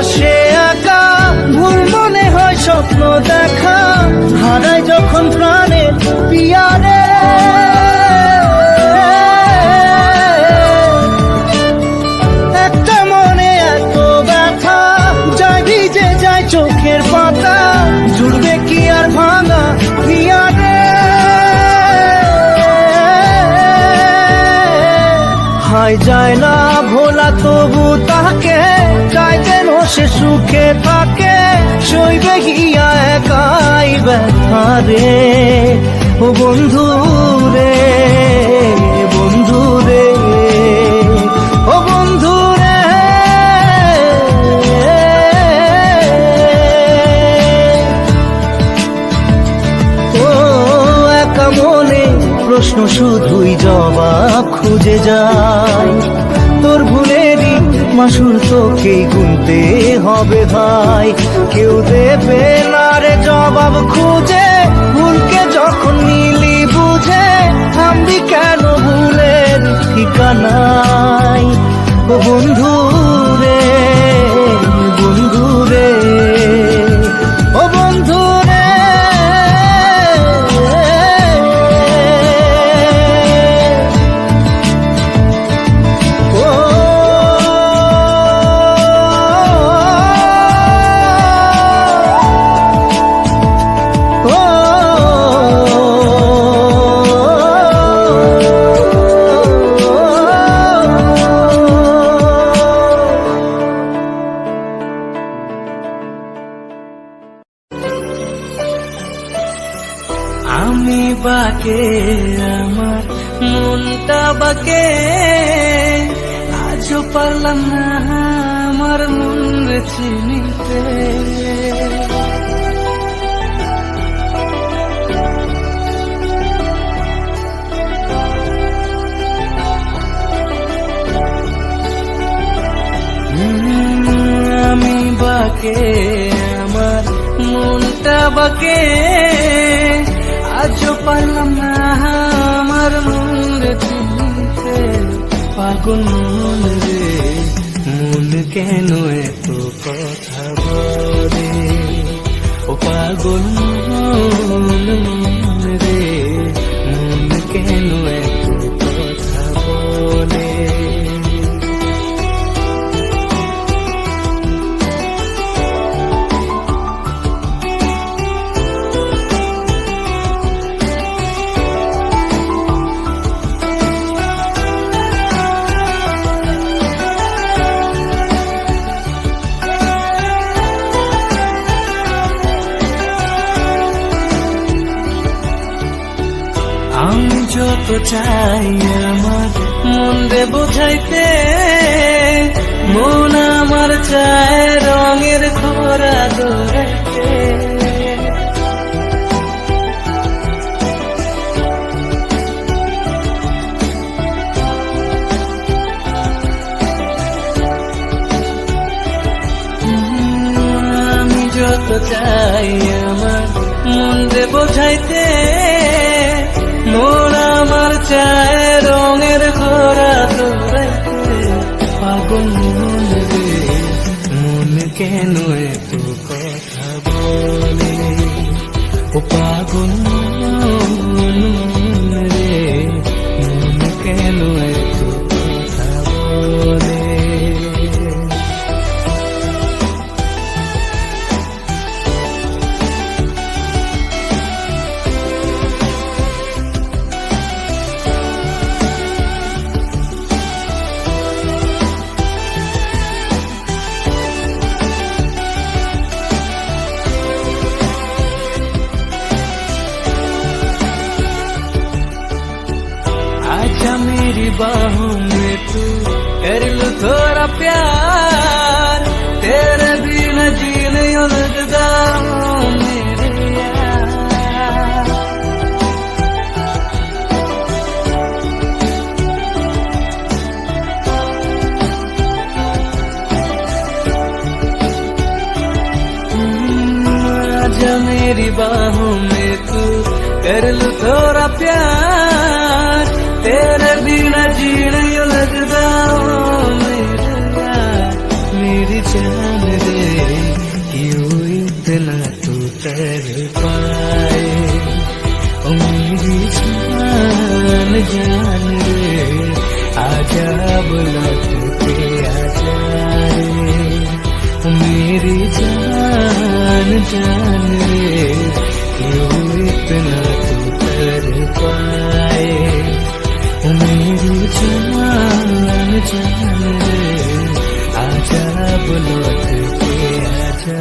আসে একা ভুল মনে হয় স্বপ্ন দেখা। হারায় যখন প্রাণে পিয়ারে। মনে এত যায় ভিজে চোখের কি আর ভাঙা যায় না ফাঁকে থাকে সইবে গিয়া একাই ব্যথা রে। ও বন্ধু কেউ দেবে চিনিতে। আমি বাকে, আমার মনটা বাকে, আজও পারলাম না আমার মন চিনতে। পাগল মন রে, মন কেন এত কথা বলে। ও পাগল চাই আমার মন মনরে বোঝাইতে মন আমার চায় রঙের ঘোরা দৌড়াইতে পাগল মন রে, মন কেন मेरी बाहों में तू कर लू थोड़ा प्यार। तेरे बिना जीण यो लगदा मेरा मेरी जान दे क्यों इतना तू कर पाए। ओ मेरी जान जान आजा बुलौट के आजा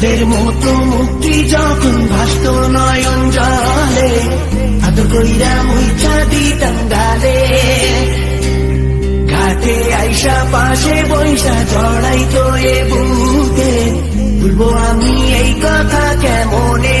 চাঁদের মতো মুক্তি যখন ভাস্ত নয়ন জলে, আদর কইরা মুইচা দিতাম তঙ্গালে ঘাটে আইসা পাশে বৈশা জড়াই তো এ বুকে, বলব আমি এই কথা কেমনে?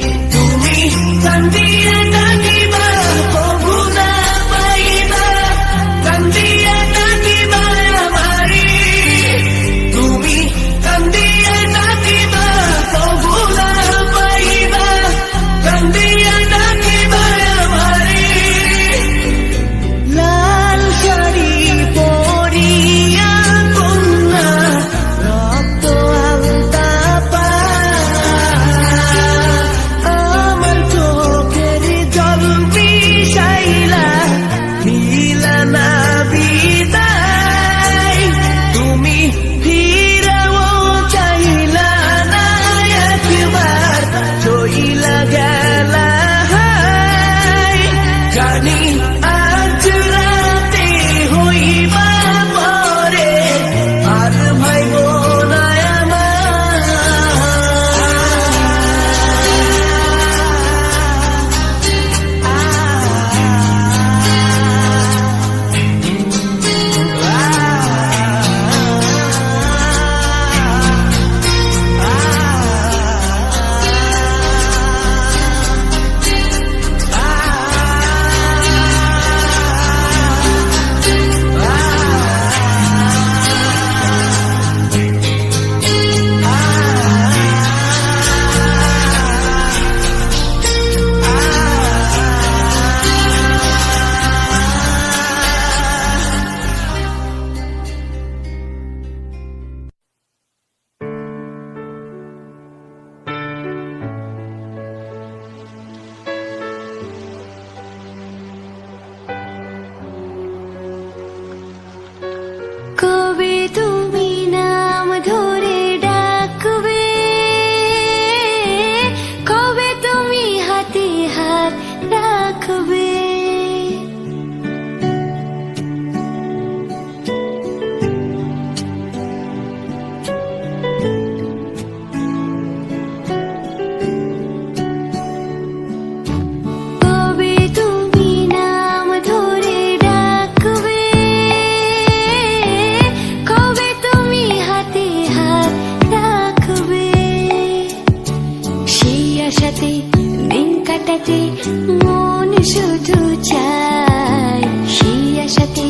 শুধু চায় সেই আশাতে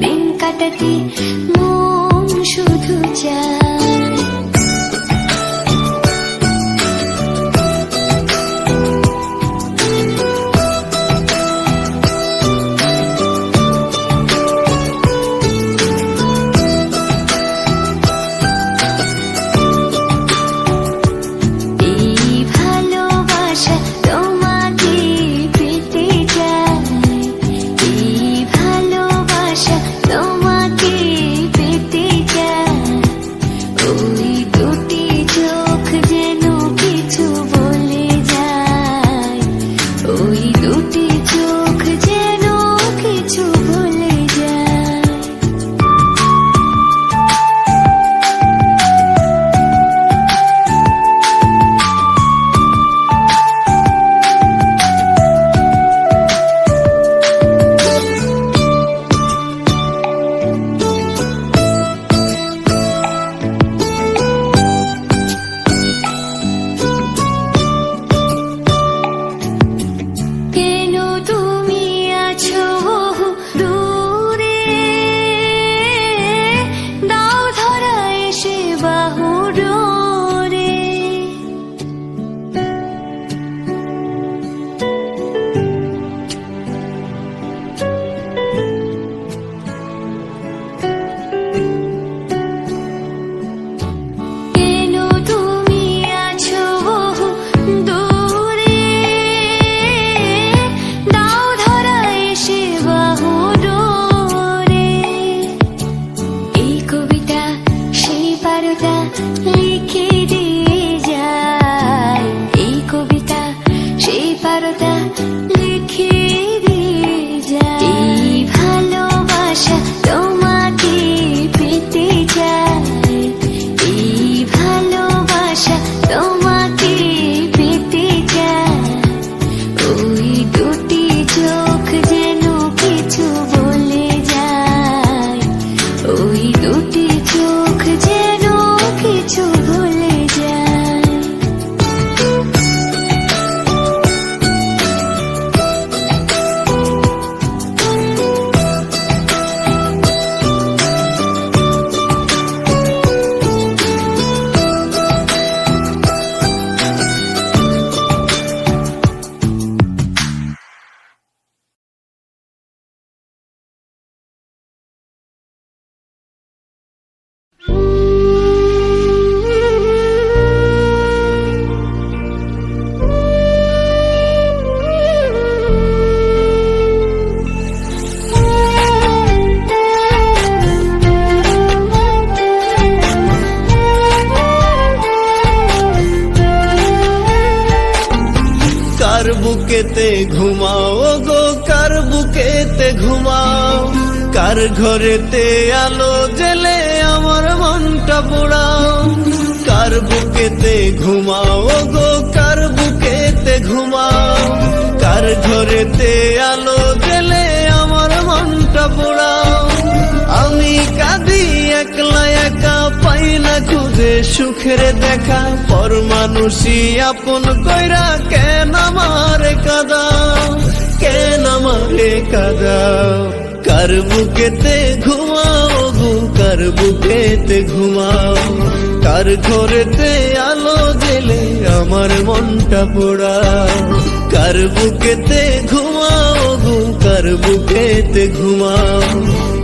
দিন কাটাতে ঘরেতে আলো জেলে আমার মনটা পোড়াও কার বুকেতে ঘুমাও গো, কার বুকেতে ঘুমাও? কার ঘরেতে আলো জেলে আমার মনটা পোড়াও আমি কাঁদি একলা একা, পাই না খুঁজে সুখের দেখা। পর মানুষই আপন কইরা কেন আমারে কাদাও কেন আমারে কাদাও কার বুকেতে ঘুমাও গো কার বুকেতে ঘুমাও কার ঘরেতে আলো জেলে আমার মনটা পোড়াও কার বুকেতে ঘুমাও গো কার বুকেতে ঘুমাও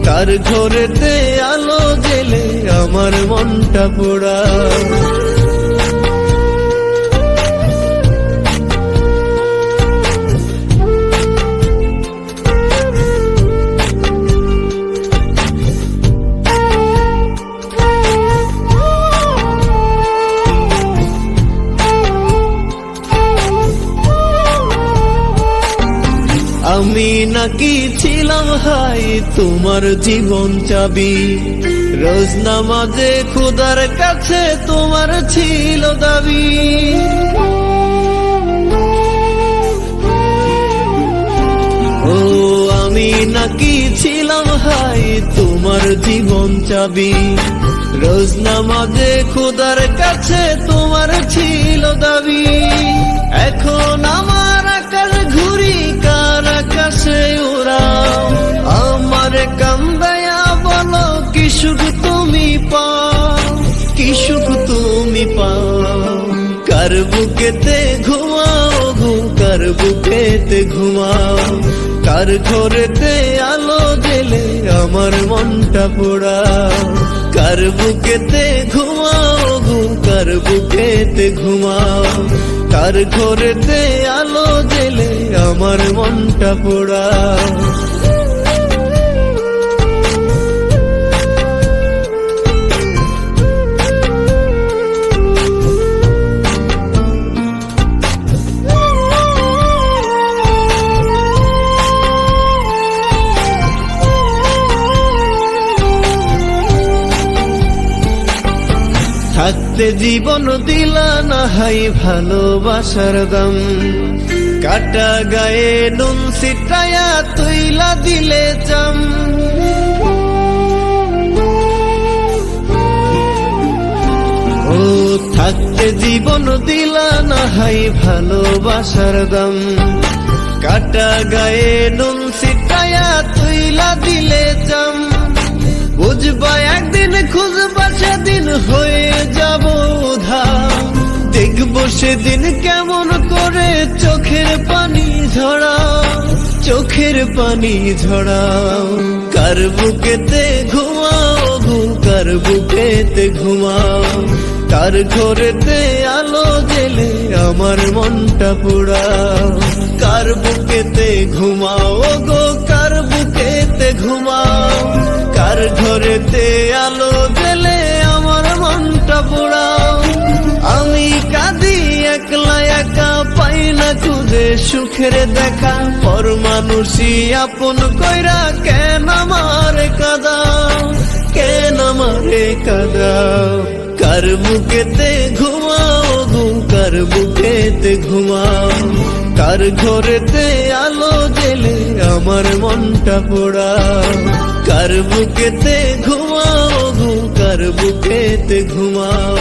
কার ঘরেতে আলো জেলে আমার মনটা পোড়াও তোমার জীবন চাবি। রোজ নামাজে খুদার কাছে তোমার ছিল দাবি। ও, আমি নাকি ছিলাম হাই তোমার জীবন চাবি। রোজ নামাজে খুদার কাছে তোমার ছিল দাবি। এখন আমার আকাশে ওরাও আমার কান্দায়া বলো কি সুখ তুমি পাও কি সুখ তুমি পাও। কার বুকেতে ঘুমাও ঘু কার বুকেতে ঘুমাও। কার ঘরেতে আলো জেলে আমার মনটা পোড়াও। কার বুকেতে ঘুমাও কার বুকেতে ঘুমাও তার ঘরেতে আলো জেলে আমার মনটা পোড়াও। থাকতে জীবন দিলা না হাই ভালোবাসার দাম। কাটা গায়ে নুন সিটায়া তুইলা দিলে চাম ও, থাকতে জীবন দিলা না হাই ভালোবাসার দাম। কাটা গায়ে নুন সিটায়া তুইলা দিলে চাম বুঝবা একদিন খুঁজবা, সেদিন হয়ে যাব ধাম দেখব সেদিন কেমন করে চোখের পানি ঝরাও, চোখের পানি ঝরাও। কার বুকেতে ঘুমাও ঘুম কার বুকেতে ঘুমাও। কার ঘরেতে আলো জেলে আমার মনটা পোড়াও কার বুকেতে ঘুমাও গো, কার বুকেতে ঘুমাও? কার ঘরেতে আলো জেলে আমার মনটা পোড়াও আমি কাঁদি একলা একা, পাই না খুঁজে সুখের দেখা। পর মানুষই আপন কইরা, কেন আমারে কাদাও? কেন আমারে কাদাও? কার বুকেতে ঘুমাও গু কার বুকেতে ঘুমাও কার ঘরেতে আলো জেলে আমার মনটা পোড়াও কার বুকেতে ঘুমাও গু কার বুকেতে ঘুমাও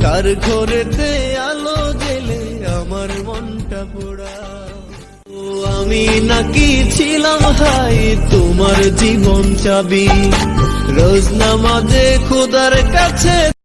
কার ঘরেতে আলো জেলে আমার মনটা পোড়াও ও আমি নাকি ছিলাম হাই, তোমার জীবন চাবি। রোজ নামাজে খোদার কাছে